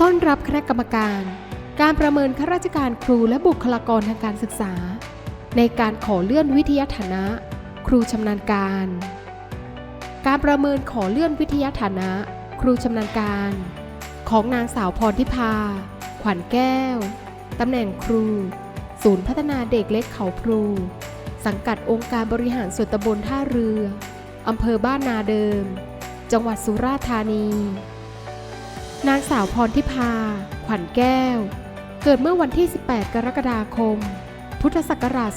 ต้อนรับคณะกรรมการ การประเมินข้าราชการครูและบุคลากรทางการศึกษา ในการขอเลื่อนวิทยาฐานะ ครูชำนาญการ การประเมินขอเลื่อนวิทยาฐานะ ครูชำนาญการ ของนางสาวพรทิพา ขวัญแก้ว ตำแหน่งครู ศูนย์พัฒนาเด็กเล็กเขาพลูสังกัดองค์การบริหารส่วนตำบลท่าเรือ อำเภอบ้านนาเดิม จังหวัดสุราษฎร์ธานี นางสาวพรทิพา ขวัญแก้ว เกิดเมื่อวันที่ 18 กรกฎาคม พุทธศักราช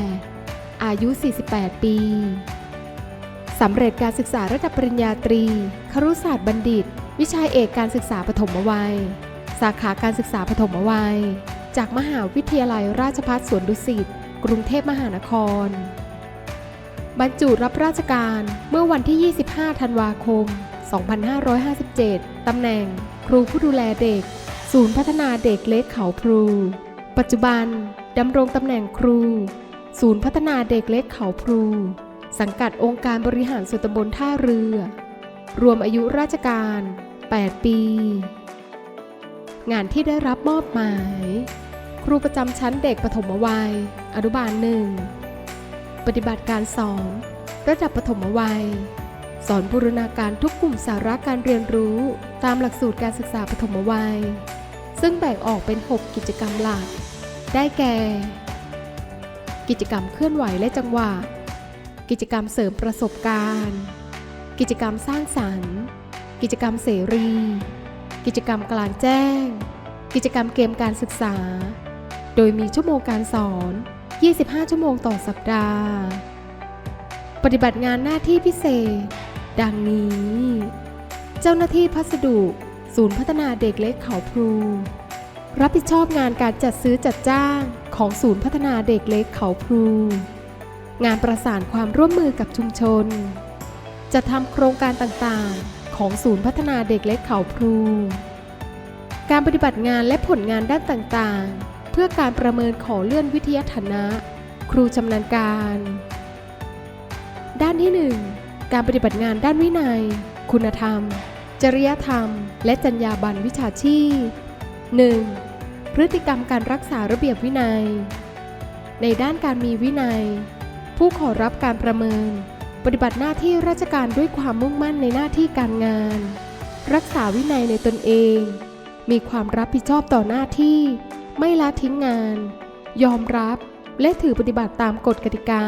2518 อายุ 48 ปี สำเร็จการศึกษาระดับปริญญาตรี ครุศาสตร์บัณฑิต วิชาเอกการศึกษาปฐมวัย สาขาการศึกษาปฐมวัย จากมหาวิทยาลัยราชภัฏสวนดุสิต กรุงเทพมหานคร บรรจุรับราชการเมื่อวันที่ 25 ธันวาคม 2557 ตำแหน่งครูผู้ดูแลเด็ก ศูนย์พัฒนาเด็กเล็กเขาพลู ปัจจุบันดำรงตำแหน่งครู ศูนย์พัฒนาเด็กเล็กเขาพลู สังกัดองค์การบริหารส่วนตำบลท่าเรือ รวมอายุราชการ 8 ปี งานที่ได้รับมอบหมาย ครูประจำชั้นเด็กปฐมวัย อนุบาลหนึ่ง ปฏิบัติการสอนระดับปฐมวัย สอนบูรณาการทุกกลุ่มสาระการเรียนรู้ ตามหลักสูตรการศึกษาปฐมวัย ซึ่งแบ่งออกเป็น 6 กิจกรรมหลัก ได้แก่ กิจกรรมเคลื่อนไหวและจังหวะ กิจกรรมเสริมประสบการณ์ กิจกรรมสร้างสรรค์ กิจกรรมเสรี กิจกรรมกลางแจ้ง กิจกรรมเกมการศึกษา โดยมีชั่วโมงการสอน 25 ชั่วโมงต่อสัปดาห์ ปฏิบัติงานหน้าที่พิเศษ ดังนี้ เจ้าหน้าที่พัสดุ ศูนย์พัฒนาเด็กเล็กเขาพลูรับผิดชอบงานการจัดซื้อจัดจ้างของศูนย์พัฒนาเด็กเล็กเขาพลูงานประสานความร่วมมือกับชุมชน จะทำโครงการต่างๆ ของศูนย์พัฒนาเด็กเล็กเขาพลูการปฏิบัติงานและผลงานด้านต่างๆ เพื่อการประเมินขอเลื่อนวิทยาฐานะ ครูชำนาญการ ด้านที่ 1 การปฏิบัติงานด้านวินัย คุณธรรม จริยธรรม และจรรยาบรรณวิชาชีพ 1. พฤติกรรมการรักษาระเบียบวินัย ในด้านการมีวินัย ผู้ขอรับการประเมิน ปฏิบัติหน้าที่ราชการด้วยความมุ่งมั่นในหน้าที่การงาน รักษาวินัยในตนเอง มีความรับผิดชอบต่อหน้าที่ ไม่ละทิ้งงาน ยอมรับและถือปฏิบัติตามกฎกติกา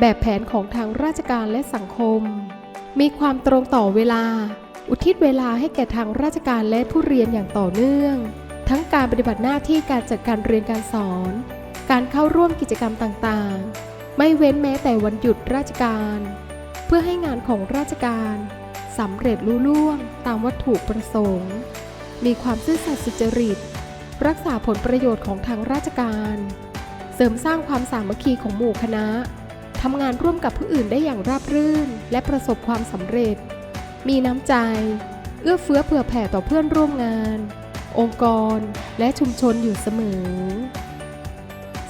แบบแผนของทางราชการและสังคม มีความตรงต่อเวลา อุทิศเวลาให้แก่ทางราชการและผู้เรียนอย่างต่อเนื่อง ทั้งการปฏิบัติหน้าที่การจัดการเรียนการสอน การเข้าร่วมกิจกรรมต่างๆ ไม่เว้นแม้แต่วันหยุดราชการ เพื่อให้งานของราชการสำเร็จลุล่วงตามวัตถุประสงค์ มีความซื่อสัตย์สุจริต รักษาผลประโยชน์ของทางราชการ เสริมสร้างความสามัคคีของหมู่คณะ ทำงานร่วมกับผู้อื่นได้อย่างราบรื่น และประสบความสำเร็จ มีน้ำใจ เอื้อเฟื้อเผื่อแผ่ต่อเพื่อนร่วมงาน องค์กร และชุมชนอยู่เสมอ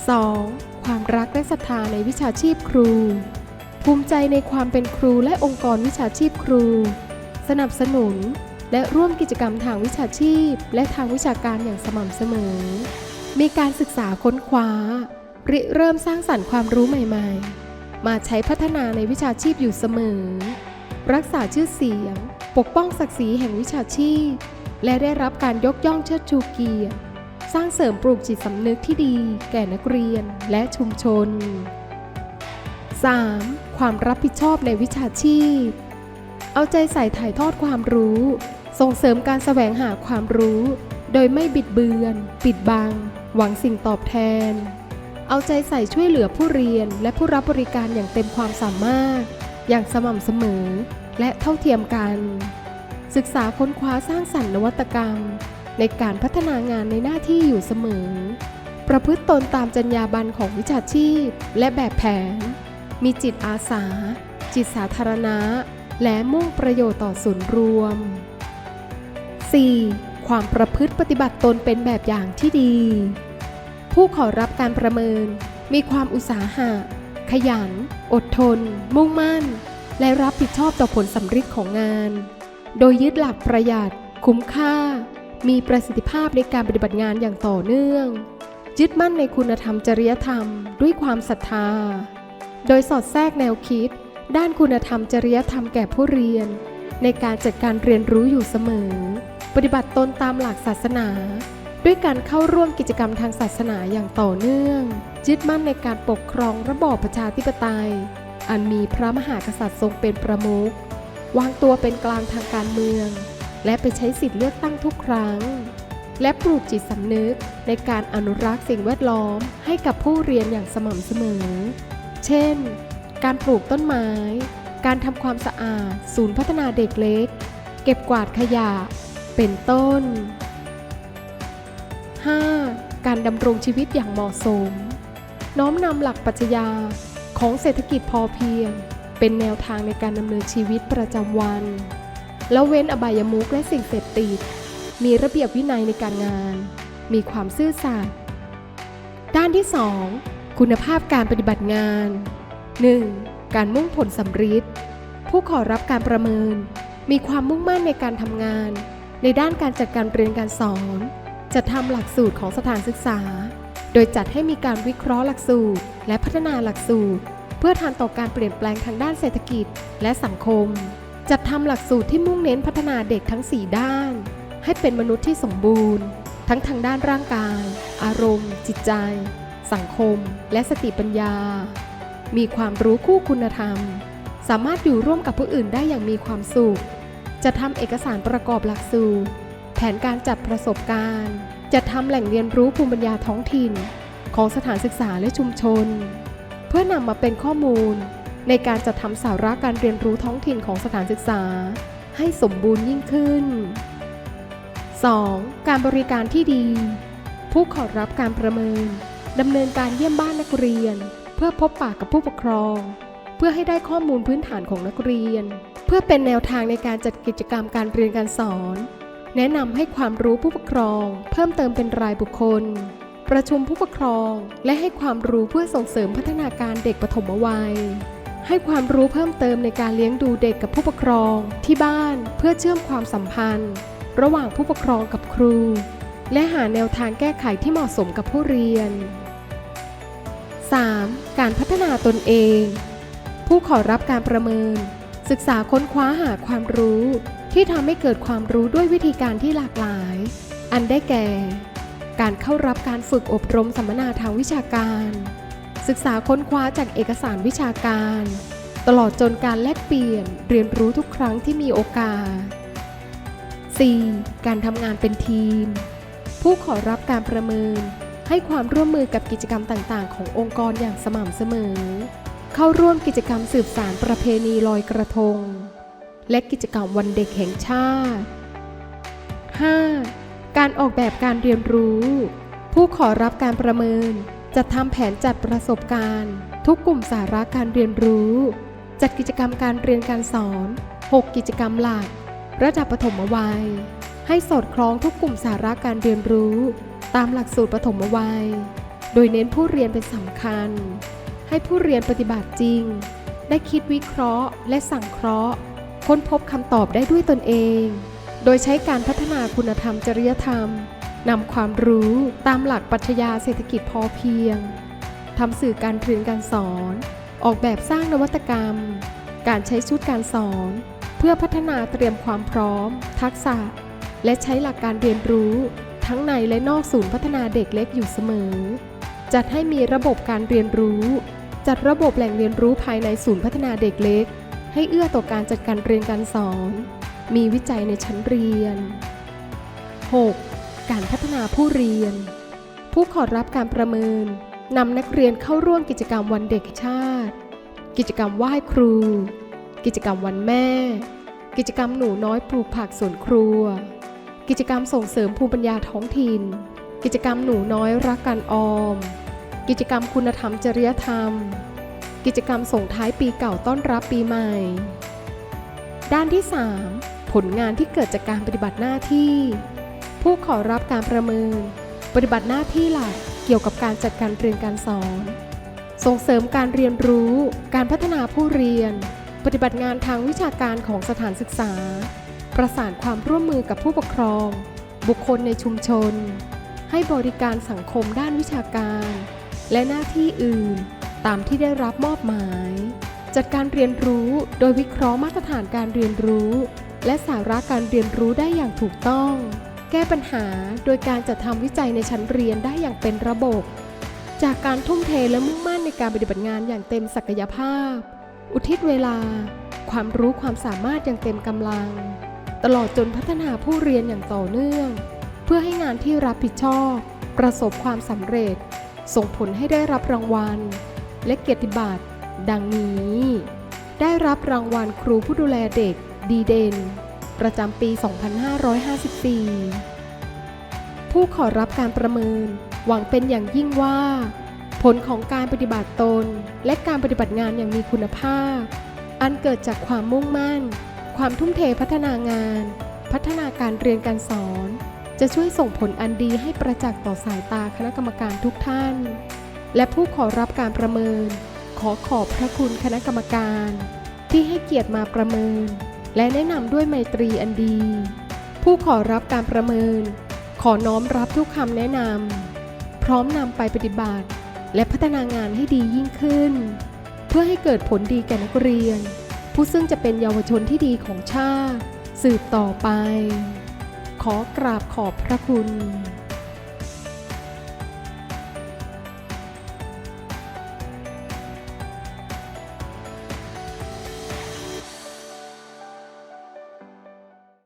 2. ความรักและศรัทธาในวิชาชีพครู ภูมิใจในความเป็นครูและองค์กรวิชาชีพครู สนับสนุนและร่วมกิจกรรมทางวิชาชีพ และทางวิชาการอย่างสม่ำเสมอ มีการศึกษาค้นคว้า ริเริ่มสร้างสรรค์ความรู้ใหม่ ๆ มาใช้พัฒนาในวิชาชีพอยู่เสมอ รักษาชื่อเสียง ปกป้องศักดิ์ศรีแห่งวิชาชีพ และได้รับการยกย่องเชิดชูเกียรติ สร้างเสริมปลูกจิตสำนึกที่ดี แก่นักเรียนและชุมชน 3. ความรับผิดชอบในวิชาชีพ เอาใจใส่ถ่ายทอดความรู้ ส่งเสริมการแสวงหาความรู้ โดยไม่บิดเบือน ปิดบัง หวังสิ่งตอบแทน เอาใจใส่ช่วยเหลือผู้เรียนและผู้รับบริการอย่างเต็มความสามารถ อย่างสม่ำเสมอ และเท่าเทียมกัน ศึกษาค้นคว้าสร้างสรรค์นวัตกรรม ในการพัฒนางานในหน้าที่อยู่เสมอ ประพฤติตนตามจรรยาบรรณของวิชาชีพ และแบบแผน มีจิตอาสา จิตสาธารณะ และมุ่งประโยชน์ต่อส่วนรวม 4. ความประพฤติปฏิบัติตนเป็นแบบอย่างที่ดี ผู้ขอรับการประเมิน มีความอุตสาหะ ขยัน อดทน มุ่งมั่น และรับผิดชอบต่อผลสำเร็จของงาน โดยยึดหลักประหยัด คุ้มค่า มีประสิทธิภาพในการปฏิบัติงานอย่างต่อเนื่อง ยึดมั่นในคุณธรรมจริยธรรม ด้วยความศรัทธา โดยสอดแทรกแนวคิด ด้านคุณธรรมจริยธรรมแก่ผู้เรียน ในการจัดการเรียนรู้อยู่เสมอ ปฏิบัติตนตามหลักศาสนา ด้วยการเข้าร่วมกิจกรรมทางศาสนาอย่างต่อเนื่องยึดมั่นในการปกครองระบอบประชาธิปไตย อันมีพระมหากษัตริย์ทรงเป็นประมุขวางตัวเป็นกลางทางการเมือง และไปใช้สิทธิเลือกตั้งทุกครั้ง และปลูกจิตสำนึกในการอนุรักษ์สิ่งแวดล้อมให้กับผู้เรียนอย่างสม่ำเสมอ เช่น การปลูกต้นไม้ การทำความสะอาด ศูนย์พัฒนาเด็กเล็ก เก็บกวาดขยะ เป็นต้น 5. การดำรงชีวิตอย่างเหมาะสม น้อมนำหลักปรัชญาของเศรษฐกิจพอเพียง เป็นแนวทางในการดำเนินชีวิตประจำวัน แล้วเว้นอบายมุขและสิ่งเสพติด มีระเบียบวินัยในการงาน มีความซื่อสัตย์ ด้านที่ 2 คุณภาพการปฏิบัติงาน 1. การมุ่งผลสำฤทธิ์ผู้ขอรับการประเมิน มีความมุ่งมั่นในการทำงาน ในด้านการจัดการเรียนการสอน จะทำหลักสูตรของสถานศึกษา โดยจัดให้มีการวิเคราะห์หลักสูตร และพัฒนาหลักสูตร เพื่อทันต่อการเปลี่ยนแปลงทางด้านเศรษฐกิจและสังคม จัดทำหลักสูตรที่มุ่งเน้นพัฒนาเด็กทั้ง 4 ด้าน ให้เป็นมนุษย์ที่สมบูรณ์ ทั้งทางด้านร่างกาย อารมณ์ จิตใจ สังคม และสติปัญญา มีความรู้คู่คุณธรรม สามารถอยู่ร่วมกับผู้อื่นได้อย่างมีความสุขจะทำเอกสารประกอบหลักสูตร แผนการจัดประสบการณ์จะทำแหล่งเรียนรู้ภูมิปัญญาท้องถิ่น ของสถานศึกษาและชุมชน เพื่อนำมาเป็นข้อมูล ในการจัดทำสาระการเรียนรู้ท้องถิ่นของสถานศึกษา ให้สมบูรณ์ยิ่งขึ้น 2. การบริการที่ดี ผู้ขอรับการประเมินดำเนินการเยี่ยมบ้านนักเรียน เพื่อพบปะกับผู้ปกครอง เพื่อให้ได้ข้อมูลพื้นฐานของนักเรียน เพื่อเป็นแนวทางในการจัดกิจกรรมการเรียนการสอน แนะนำให้ความรู้ผู้ปกครอง เพิ่มเติมเป็นรายบุคคล ประชุมผู้ปกครอง และให้ความรู้เพื่อส่งเสริมพัฒนาการเด็กปฐมวัย ให้ความรู้เพิ่มเติมในการเลี้ยงดูเด็กกับผู้ปกครองที่บ้านเพื่อเชื่อมความสัมพันธ์ ระหว่างผู้ปกครองกับครู และหาแนวทางแก้ไขที่เหมาะสมกับผู้เรียน 3. การพัฒนาตนเอง ผู้ขอรับการประเมิน ศึกษาค้นคว้าหาความรู้ ที่ทำให้เกิดความรู้ด้วยวิธีการที่หลากหลาย อันได้แก่ การเข้ารับการฝึกอบรมสัมมนาทางวิชาการ ศึกษาค้นคว้าจากเอกสารวิชาการ ตลอดจนการแลกเปลี่ยนเรียนรู้ทุกครั้งที่มีโอกาส 4. การทำงานเป็นทีม ผู้ขอรับการประเมิน ให้ความร่วมมือกับกิจกรรมต่าง ๆ ขององค์กรอย่างสม่ำเสมอ เข้าร่วมกิจกรรมสืบสารประเพณีลอยกระทง และกิจกรรมวันเด็กแห่งชาติ 5. การออกแบบการเรียนรู้ ผู้ขอรับการประเมิน จะทำแผนจัดประสบการณ์ ทุกกลุ่มสาระการเรียนรู้ จัดกิจกรรมการเรียนการสอน 6 กิจกรรมหลัก ระดับปฐมวัย ให้สอดคล้องทุกกลุ่มสาระการเรียนรู้ ตามหลักสูตรปฐมวัย โดยเน้นผู้เรียนเป็นสำคัญ ให้ผู้เรียนปฏิบัติจริง ได้คิดวิเคราะห์ และสั่งเคราะห์ ค้นพบคำตอบได้ด้วยตนเอง โดยใช้การพัฒนาคุณธรรมจริยธรรมนำความรู้ตามหลักปรัชญาเศรษฐกิจพอเพียงทำสื่อการเรียนการสอน ออกแบบสร้างนวัตกรรม การใช้ชุดการสอน เพื่อพัฒนาเตรียมความพร้อม ทักษะ และใช้หลักการเรียนรู้ ทั้งในและนอกศูนย์พัฒนาเด็กเล็กอยู่เสมอ จัดให้มีระบบการเรียนรู้ จัดระบบแหล่งเรียนรู้ภายในศูนย์พัฒนาเด็กเล็ก ให้เอื้อต่อการจัดการเรียนการสอน มีวิจัยในชั้นเรียน 6. การพัฒนาผู้เรียน ผู้ขอรับการประเมินนำนักเรียนเข้าร่วมกิจกรรมวันเด็กชาติ กิจกรรมไหว้ครู กิจกรรมวันแม่ กิจกรรมหนูน้อยปลูกผักสวนครัว กิจกรรมส่งเสริมภูมิปัญญาท้องถิ่น กิจกรรมหนูน้อยรักการออม กิจกรรมคุณธรรมจริยธรรม กิจกรรมส่งท้ายปีเก่าต้อนรับปีใหม่ ด้านที่ 3 ผลงานที่เกิดจากการปฏิบัติหน้าที่ ผู้ขอรับการประเมิน ปฏิบัติหน้าที่หลักเกี่ยวกับการจัดการเรียนการสอน ส่งเสริมการเรียนรู้ การพัฒนาผู้เรียน ปฏิบัติงานทางวิชาการของสถานศึกษา ประสานความร่วมมือกับผู้ปกครอง บุคคลในชุมชน ให้บริการสังคมด้านวิชาการ และหน้าที่อื่น ตามที่ได้รับมอบหมาย จัดการเรียนรู้โดยวิเคราะห์มาตรฐานการเรียนรู้ และสาระการเรียนรู้ได้อย่างถูกต้อง แก้ปัญหาโดยการจัดทำวิจัยในชั้นเรียนได้อย่างเป็นระบบ จากการทุ่มเทและมุ่งมั่นในการปฏิบัติงานอย่างเต็มศักยภาพ อุทิศเวลา ความรู้ความสามารถอย่างเต็มกำลัง ตลอดจนพัฒนาผู้เรียนอย่างต่อเนื่อง เพื่อให้งานที่รับผิดชอบ ประสบความสำเร็จ ส่งผลให้ได้รับรางวัล และเกียรติบัตรดังนี้ ได้รับรางวัลครูผู้ดูแลเด็กดีเด่น ประจำปี 2554 ผู้ขอรับการประเมิน หวังเป็นอย่างยิ่งว่า ผลของการปฏิบัติตน และการปฏิบัติงานอย่างมีคุณภาพ อันเกิดจากความมุ่งมั่น ความทุ่มเทพัฒนางาน พัฒนาการเรียนการสอน จะช่วยส่งผลอันดีให้ประจักษ์ต่อสายตาคณะกรรมการทุกท่าน และผู้ขอรับการประเมิน ขอขอบพระคุณคณะกรรมการ ที่ให้เกียรติมาประเมิน และแนะนำด้วยไมตรีอันดี ผู้ขอรับการประเมิน ขอน้อมรับทุกคำแนะนำพร้อมนำไปปฏิบัติ และพัฒนางานให้ดียิ่งขึ้น เพื่อให้เกิดผลดีแก่นักเรียน ผู้ซึ่งจะเป็นเยาวชนที่ดีของชาติ สืบต่อไป ขอกราบขอบพระคุณ